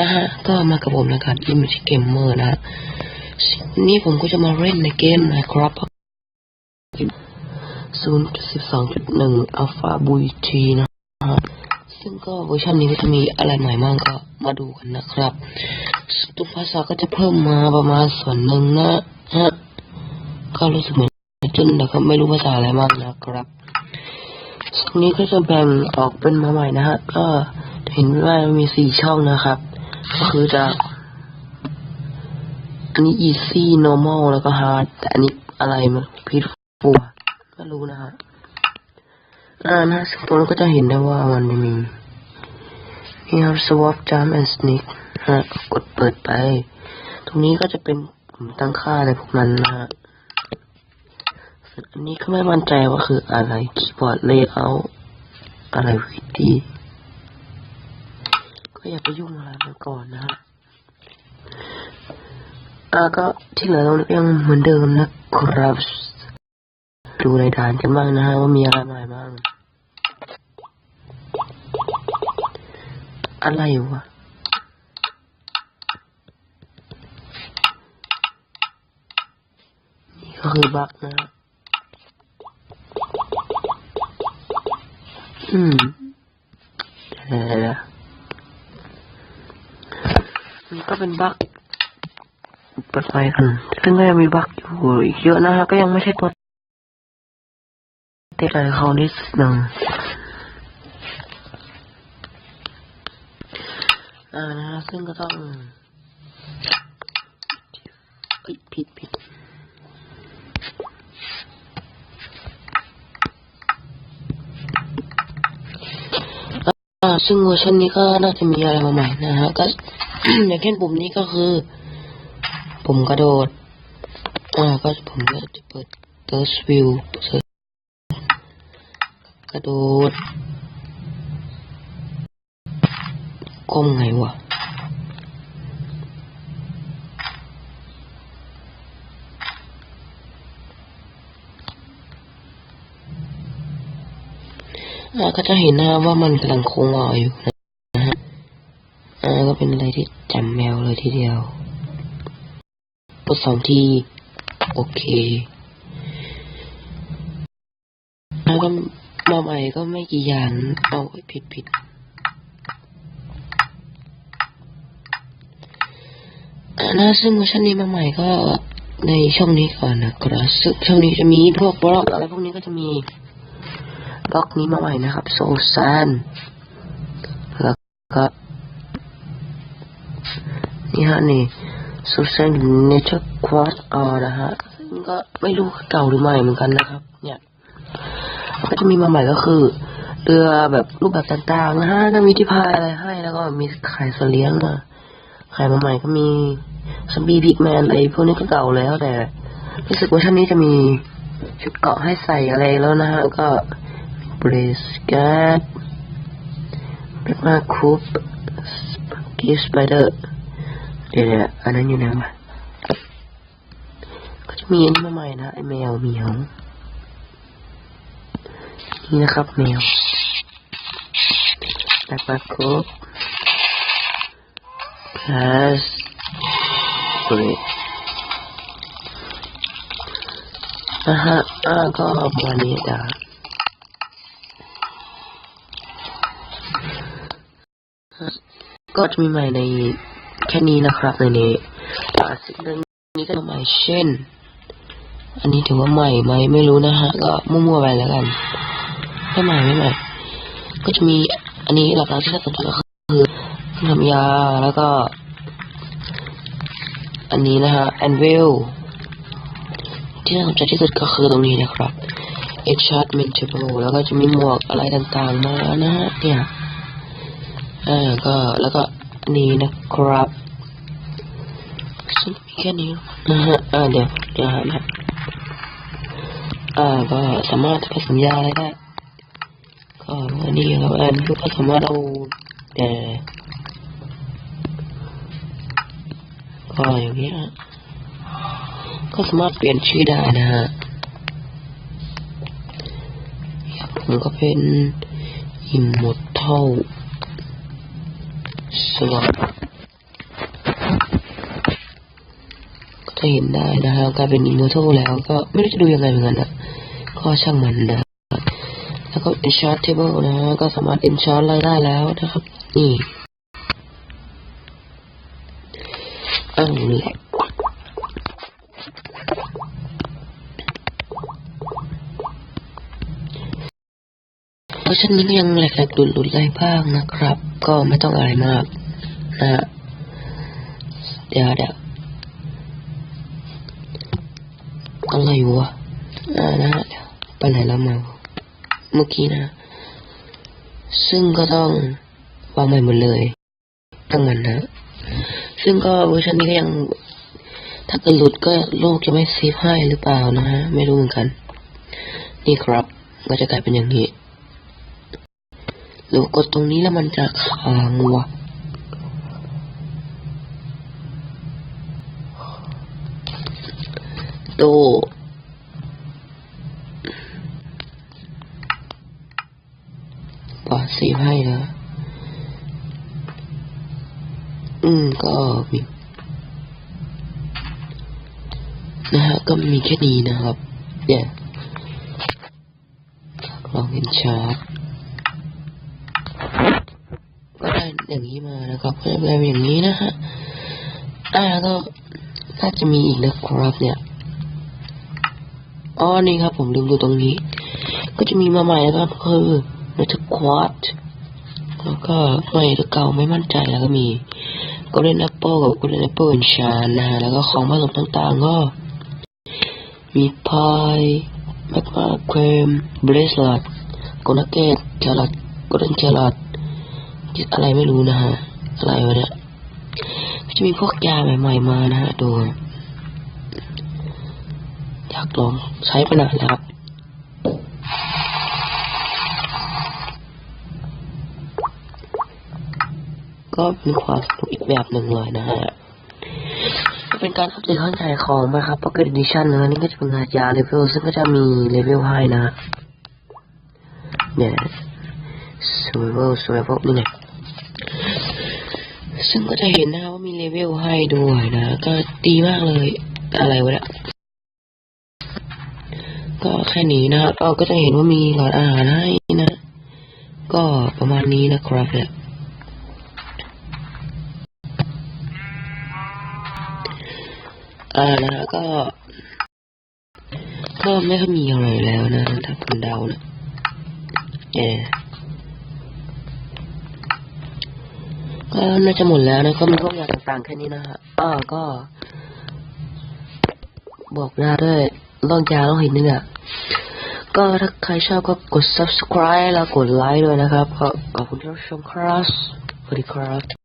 นะฮะ ก็มากับผมนะครับ Image Gamer นะฮะนนี้ผมก็จะมาเล่นในเกมนะครับ0.12.1 Alpha b u i t นะฮะ ซึ่งก็เวอร์ชันนี้ก็จะมีอะไรใหม่บ้างก็มาดูกันนะครับตัวภาษาก็จะเพิ่มมาประมาณส่วนหนึ่งนะฮะ ก็รู้สึกเหมือนจนแต่ก็ไม่รู้ภาษาอะไรมากนะครับตรงนี้ก็จะแบ่งออกเป็นมาใหม่นะฮะ ก็เห็นว่ามีสี่ช่องนะครับ คือจะ อันนี้ easy normal แล้วก็ hard แต่อันนี้อะไรมันพิษฟัวไม่รู้นะฮะอ่านะซึ่งตรงนั้นก็จะเห็นได้ว่ามันมี here swap jump and sneak ฮะกดเปิดไป ตรงนี้ก็จะเป็นปุ่มตั้งค่าอะไรพวกนั้นนะฮะอันนี้ก็ไม่มั่นใจว่าคืออะไร keyboard layout อะไรวิธี อย่าไปยุ่งอะไรมันก่อนนะฮะอ่าก็ที่เหลือตรงนี้ก็ยังเหมือนเดิมนะครับ ดูในฐานกันบ้างนะฮะว่ามีอะไรใหม่บ้าง อะไรวะนี่ก็คือบักนะฮะอืมเดี๋ยวๆนี่ก็ เป็นบั๊กเปิดไฟกันซึ่งก็ยังมีบั๊กอยู่อีกเยอะนะฮะก็ยังไม่ใช่ตัวเตะอะไรเขานิดหนึ่งอ่านะฮะซึ่งก็ต้องเอ้ยผิดผิดซึ่งเวอร์ชันนี้ก็น่าจะมีอะไรมาใหม่นะฮะก็ อย่างเช่นปุ่มนี้ก็คือ ปุ่มกระโดด อ่า ก็ผมก็จะเปิด Thirst View กระโดดก้มไงวะอ่าก็จะเห็นนะว่ามันกำลังโค้งงออยู่นะฮะ อ่า ก็เป็นอะไรที่ แมวเลยทีเดียวกดสองทีโอเคแล้วก็มาใหม่ก็ไม่กี่อย่างเอาไว้ผิดผิดอ่านะซึ่งเวอร์ชันนี้มาใหม่ก็ในช่องนี้ก่อนนะครับซึ่งช่องนี้จะมีพวกบล็อกอะไรพวกนี้ก็จะมีบล็อกนี้มาใหม่นะครับ โซซานแล้วก็ นี่ฮะนี่โซซนเนเจอร์ควอตออนะฮะซึ่งก็ไม่รู้เก่าหรือใหม่เหมือนกันนะครับ เนี่ยก็จะมีมาใหม่ก็คือเรือแบบรูปแบบต่างๆนะฮะจะมีที่พายอะไรให้ แล้วก็มีไข่สเลี้ยงนะไข่มาใหม่ก็มีซัมบีบิ๊กแมนอะไรพวกนี้ก็เก่าแล้วแต่รู้สึกว่าชั้นนี้จะมีชุดเกาะให้ใส่อะไรแล้วนะฮะ ก็เบรสการ์ดเบรมาคูปกีสไปเดอร์ เดี๋ยวอันนั้นอยู่ไหนวะก็จะมีอันนี้มาใหม่นะไอแมวเหมียวนี่นะครับแมวแบกมาครบ plus เบรดนะฮะอ่าก็ประมาณนี้จ้ะก็จะมีใหม่ใน แค่นี้นะครับในนี้อ่าสิ่งหนึ่งนี้ก็ใหม่เช่น อันนี้ถือว่าใหม่ไหมไม่รู้นะฮะ ก็มั่วๆไปแล้วกัน ไม่ใหม่ไม่ใหม่ ก็จะมีอันนี้หลักๆที่น่าสนใจก็คือทำยาแล้วก็ อันนี้นะฮะแอนเวลที่น่าสนใจที่สุดก็คือตรงนี้นะครับ e x c h a r t m e n t a b l e แล้วก็จะมีหมวกอะไรต่างๆมานะฮะเนี่ยอ่าก็แล้วก็ นี้นะครับซึ่งมีแค่นี้นะฮะอ่าเดี๋ยวเดี๋ยวหานะอ่าก็สามารถผสมยาอะไรได้ก็อันนี้ครับอันนี้ก็สามารถเอาแต่ก็อย่างนี้ฮะก็สามารถเปลี่ยนชื่อได้นะฮะผมก็เป็นอิมมอร์ทัล กลัวถ้าเห็นได้นะครับการเป็นอินเวอร์ทเบิแล้ว ก็ไม่รู้จะดูยังไงเหมือนกันนะก็ช่างมันนะแล้วก็เอ็นชาร์ตเทเบลนะก็สามารถเอ็นชาร์ตไล่ได้แล้วนะครับ นี่เอ้าแหละเพราะฉะนั้นยังแหลกๆหลุดๆได้บ้างนะครับ ก็ไม่ต้องอะไรมากนะฮะเดี๋ยวเดี๋ยวอะไรวะอ่านะฮะไปไหนแล้วมาเมื่อกี้นะ ซึ่งก็ต้องวางใหม่หมดเลยทั้งมันนะ ซึ่งก็เวอร์ชันนี้ก็ยัง ถ้าเกิดหลุดก็โลกจะไม่เซฟให้หรือเปล่านะฮะ ไม่รู้เหมือนกัน นี่ครับ ก็จะกลายเป็นอย่างนี้ หรือกดตรงนี้แล้วมันจะค้างวะโตปาสีให้นะ อืม ก็มีนะฮะ ก็มีแค่นี้นะครับ เนี่ยลองเห็นชาร์ตก็ได้ อย่างนี้มานะครับก็จะเป็นอย่างนี้นะฮะอ่าก็น่าจะมีอีกนะครับเนี่ยอ๋อนี่ครับ ผมลืมดูตรงนี้ ก็จะมีมาใหม่นะครับคือเมทัลควอตแล้วก็ใหม่ตัวเก่าไม่มั่นใจแล้วก็มี Golden Apple กับ Golden Apple Enchant นะฮะแล้วก็ของผสมต่างๆก็ มีพายแมกมาเครมเบรสลัดโกนาเกตจารัดโกลเด้นจารัด อะไรไม่รู้นะฮะ อะไรวะเนี่ยก็จะมีพวกยาใหม่ๆมานะฮะ ดูอยากลองใช้ไปนานแล้วครับก็เป็นความสนุกอีกแบบหนึ่งเลยนะฮะก็เป็นการอัปเดตข้างใจของนะครับ Pocket Edition นะนี่ก็จะเป็นงานยาเลเวลซึ่งก็จะมีเลเวลให้นะเนี่ย Survival Survival นี่ไง ซึ่งก็จะเห็นนะว่ามีเลเวลให้ด้วยนะ ก็ดีมากเลยอะไรวะเนี่ยก็แค่นี้นะครับเราก็จะเห็นว่ามีหลอดอาหารให้นะ ก็ประมาณนี้นะครับเนี่ยอ่านะฮะก็ก็ไม่ค่อยมีอะไรแล้วนะ ถ้าผมเดานะเออ ก็น่าจะหมดแล้วนะก็มีพวกยาต่างๆแค่นี้นะฮะอ่าก็ บอกยาด้วยลองยาลองเห็นนึงอะก็ถ้าใครชอบก็กด subscribe แล้วกดไลค์ด้วยนะครับขอบคุณที่รับชมครับสวัสดีครับ